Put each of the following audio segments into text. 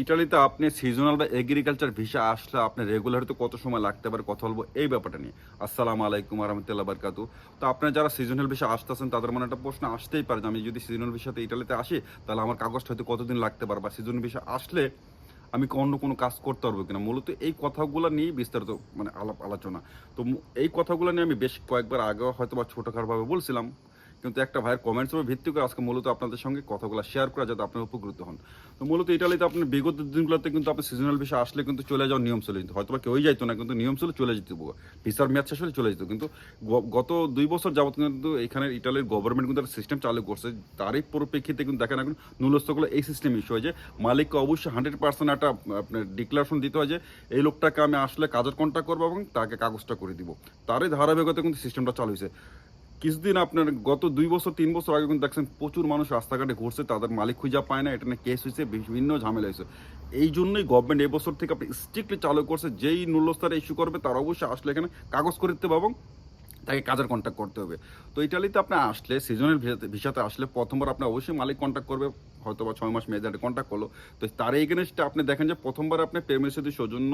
ইটালিতে আপনি সিজনাল বা এগ্রিকালচার ভিসা আসলে আপনি রেগুলার তো কত সময় লাগতে পারে কথা বলব এই ব্যাপারটা নিয়ে। আসসালামু আলাইকুম রহমতুল্লাহ বারকাতু তো আপনারা যারা সিজনাল ভিসা আসতেছেন, তাদের মনে একটা প্রশ্ন আসতেই পারে যে আমি যদি সিজনাল ভিসাতে ইটালিতে আসি, তাহলে আমার কাগজটা হয়তো কতদিন লাগতে পারে? বা সিজন ভিসা আসলে আমি অন্য কোনো কাজ করতে পারব কিনা? মূলত এই কথাগুলো নিয়ে বিস্তারিত মানে আলাপ আলোচনা। তো এই কথাগুলো নিয়ে আমি বেশ কয়েকবার আগেও হয়তো বা ছোটোখাটোভাবে বলছিলাম। কিন্তু একটা ভাইয়ের কমেন্টস উপর ভিত্তি করে আজকে মূলত আপনাদের সঙ্গে কথাগুলো শেয়ার করা যাতে আপনারা উপকৃত হন। তো মূলত ইটালিতে আপনি বিগত দিনগুলোতে কিন্তু আপনি সিজনাল ভিসা আসলে কিন্তু চলে যাওয়ার নিয়ম ছিল কিন্তু হয়তো কেউই যাইতো না, কিন্তু নিয়ম ছিল চলে যেত ভিসার মেয়াদ শেষ হলে চলে যেত। কিন্তু গত দুই বছর যাবত কিন্তু এখানে ইটালির গভর্নমেন্ট কিন্তু একটা সিস্টেম চালু করছে। তারই পরিপ্রেক্ষিতে কিন্তু দেখেন এখন নুলস্থগুলো এই সিস্টেম ইস্যু হয় যে, মালিককে অবশ্যই হান্ড্রেড পার্সেন্ট একটা আপনার ডিক্লারেশন দিতে হয় যে, এই লোকটাকে আমি আসলে কাজের কন্ট্যাক্ট করব এবং তাকে কাগজটা করে দিব। তারই ধারাবাহিকতা কিন্তু সিস্টেমটা চালু হয়েছে। কিছুদিন আপনার গত দুই বছর, তিন বছর আগে কিন্তু দেখছেন প্রচুর মানুষ রাস্তাঘাটে ঘুরছে, তাদের মালিক খুঁজা পায় না, এটা নিয়ে কেস হয়েছে, বিভিন্ন ঝামেলা হয়েছে। এই জন্যই গভর্নমেন্ট এবছর থেকে আপনি স্ট্রিক্টলি চালু করছে, যেই নূল্যস্তরে ইস্যু করবে তার অবশ্যই আসলে এখানে কাগজ করে দিতে পাবো তাকে কাজের কন্ট্যাক্ট করতে হবে। তো ইটালিতে আপনি আসলে সিজনের ভিসাতে আসলে প্রথমবার আপনি অবশ্যই মালিক কন্ট্যাক্ট করবে হয়তো বা ছয় মাস মেয়াদে কন্ট্যাক্ট করল। তো তার এগেনস্টে আপনি দেখেন যে প্রথমবার আপনি পেমেন্ট সৌজন্য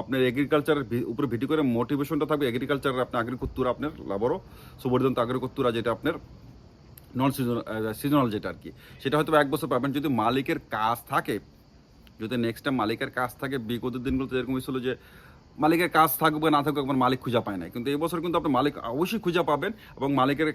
আপনার এগ্রিকালচারের উপরে ভিত্তি করে মোটিভেশনটা থাকবে। এগ্রিকালচারের আপনার আগ্রিকুত্তুরা আপনার লাবরও সুবর্ধন্ত আগ্রিকুত্তুরা যেটা আপনার নন সিজনাল সিজনাল যেটা আর কি সেটা হয়তো এক বছর পাবেন। যদি মালিকের কাজ থাকে, যদি নেক্সট টাইম মালিকের কাজ থাকে, বিগত দিনগুলোতে এরকম হয়েছিল যে মালিকের কাজ থাকবে, না থাকবে আপনার মালিক খুঁজে পায় না কিন্তু এই বছর কিন্তু আপনি মালিক অবশ্যই খুঁজে পাবেন এবং মালিকের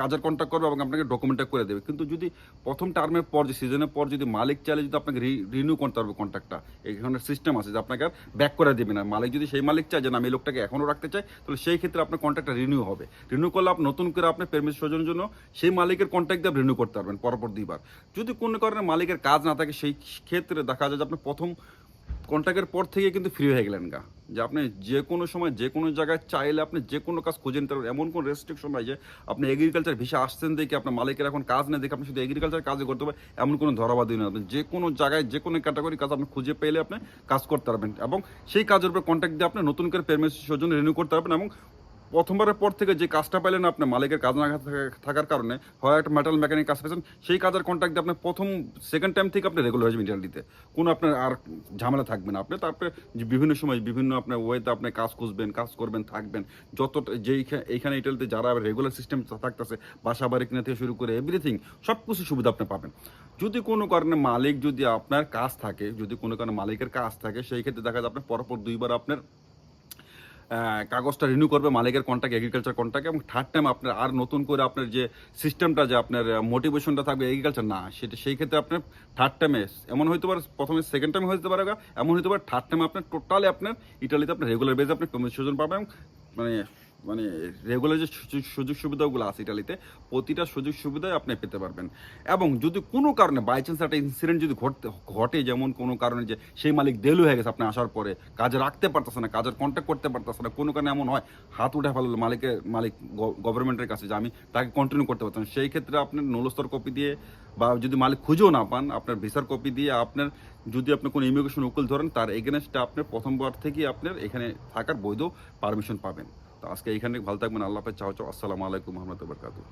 কাজের কন্ট্যাক্ট করবে এবং আপনাকে ডকুমেন্টটা করে দেবে। কিন্তু যদি প্রথম টার্মের পর, যে সিজনের পর যদি মালিক চাইলে যদি আপনাকে রিনিউ করতে পারবে কন্ট্যাক্টটা এখানে সিস্টেম আছে যে আপনাকে আর ব্যাক করে দেবে না। মালিক যদি সেই মালিক চায় যে, না, আমি লোকটাকে এখনও রাখতে চাই, তাহলে সেই ক্ষেত্রে আপনার কন্ট্যাক্টটা রিনিউ হবে। রিনিউ করলে আপনি নতুন করে আপনি পেরমিট সজনের জন্য সেই মালিকের কন্ট্যাক্ট দিয়ে রিনিউ করতে পারবেন পরপর দুইবার যদি কোনো কারণে মালিকের কাজ না থাকে, সেই ক্ষেত্রে দেখা যায় যে আপনি প্রথম কন্ট্যাক্টের পর থেকে কিন্তু ফ্রি হয়ে গেলেন গা। যে আপনি যে কোনো সময়, যে কোনো জায়গায় চাইলে আপনি যে কোনো কাজ খুঁজে নিতে এমন কোনো রেস্ট্রিকশন নাই যে আপনি এগ্রিকালচার ভিসা আসছেন দেখে আপনার মালিকের এখন কাজ না দেখে আপনি শুধু এগ্রিকালচার কাজে করতে পারবেন, এমন কোনো ধরাবাদী না আপনি যে কোনো জায়গায়, যে কোনো ক্যাটাগরি কাজ আপনি খুঁজে পেলে আপনি কাজ করতে পারবেন। এবং সেই কাজের উপর কন্ট্যাক্ট দিয়ে আপনি নতুন করে পেমেন্ট জন্য রিনিউ করতে পারবেন এবং প্রথমবারের পর থেকে যে কাজটা পাইলেন আপনার মালিকের কাজ না থাকার কারণে, হয় একটা মেটাল মেকানিক কাজ পেয়েছেন, সেই কাজের কন্ট্যাক্ট দিয়ে আপনি প্রথম সেকেন্ড টাইম থেকে আপনি রেগুলার হয়ে যাবেন ইটালিতে কোনো আপনার আর ঝামেলা থাকবে না। আপনি তারপরে বিভিন্ন সময় বিভিন্ন আপনার ওয়েতে আপনি কাজ খুঁজবেন, কাজ করবেন, থাকবেন, যত যেই এইখানে ইটালিতে যারা রেগুলার সিস্টেম থাকতেছে, বাসা বাড়ি কিনা থেকে শুরু করে এভরিথিং সব কিছু সুবিধা আপনি পাবেন। যদি কোনো কারণে মালিক যদি আপনার কাজ থাকে, যদি কোনো কারণে মালিকের কাজ থাকে, সেই ক্ষেত্রে দেখা যায় আপনার পরপর দুইবার আপনার কাগজটা রিনিউ করবে, মালিকের কন্ট্যাক্ট এগ্রিকালচার কন্ট্যাক্ট এবং থার্ড টাইম আপনার আর নতুন করে আপনার যে সিস্টেমটা যে আপনার মোটিভেশনটা থাকবে এগ্রিকালচার না, সেটা, সেই ক্ষেত্রে আপনার থার্ড টাইমে এমন হইতে পারে, প্রথমে সেকেন্ড টাইমে হতে পারে এমন হইতে পারে থার্ড টাইমে আপনার টোটালি আপনার ইটালিতে আপনার রেগুলার বেজে আপনার কমিশন পাবেন মানে মানে রেগুলার যে সুযোগ- সুবিধাগুলো আছে ইটালিতে, প্রতিটা সুযোগ সুবিধাই আপনি পেতে পারবেন। এবং যদি কোনো কারণে বাই চান্স একটা ইনসিডেন্ট যদি ঘটতে, ঘটে, যেমন কোনো কারণে যে সেই মালিক দেলু হয়ে গেছে আপনি আসার পরে, কাজে রাখতে পারতেছে না, কাজের কন্ট্যাক্ট করতে পারতেছে না, কোনো কারণে এমন হয়, হাত উঠে ফেলল মালিকের, মালিক গভর্নমেন্টের কাছে যে আমি তাকে কন্টিনিউ করতে পারতাম, সেই ক্ষেত্রে আপনার নলস্তর কপি দিয়ে বা যদি মালিক খুঁজেও না পান, আপনার ভিসার কপি দিয়ে আপনার, যদি আপনি কোনো ইমিগ্রেশন উকিল ধরেন, তার এগেনস্টে আপনি প্রথমবার থেকেই আপনার এখানে থাকার বৈধ পারমিশন পাবেন। তো আজকে এইখানে ভালো থাকবেন আল্লাহ হাফেজ। চাও চাও। আসসালামু আলাইকুম রহমতুল্লাহ বরকাতুহ।